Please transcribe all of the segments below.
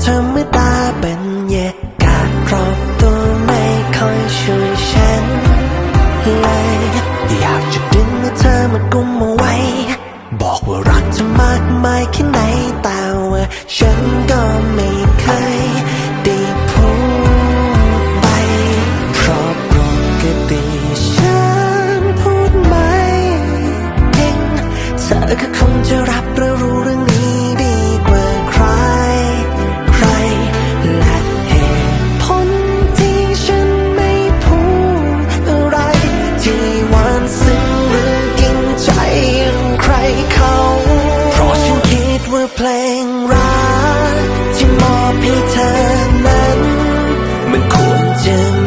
เธอเมื่ตาเป็นเยกาดครอบตัวไม่ค่อยช่วยฉันเลยอยากจะดึงมือเธอมากุมเอาไว้ บอกว่ารักเธอมากมายแค่ไหนแต่ว่าฉันก็ไม่เคยได้พูดไปเพราะปกติฉันพูดไม่จริเธอก็คงจะรับรู้ do.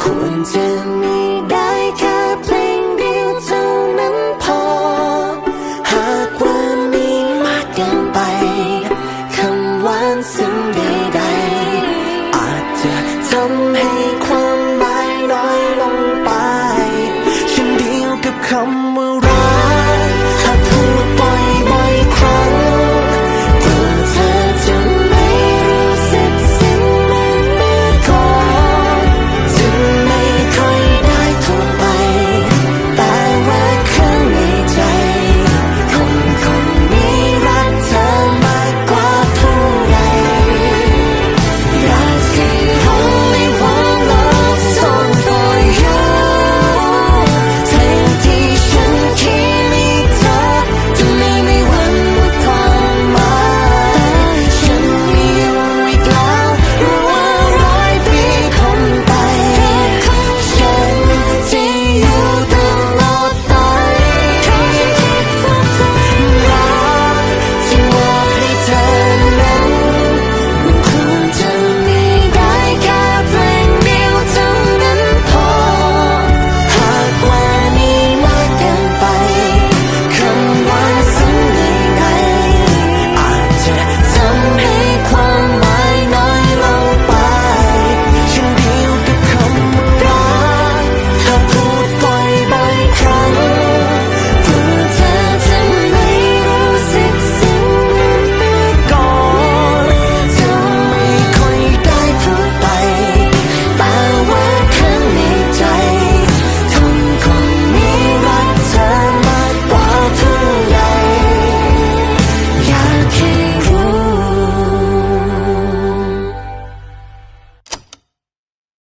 couldn't tell me that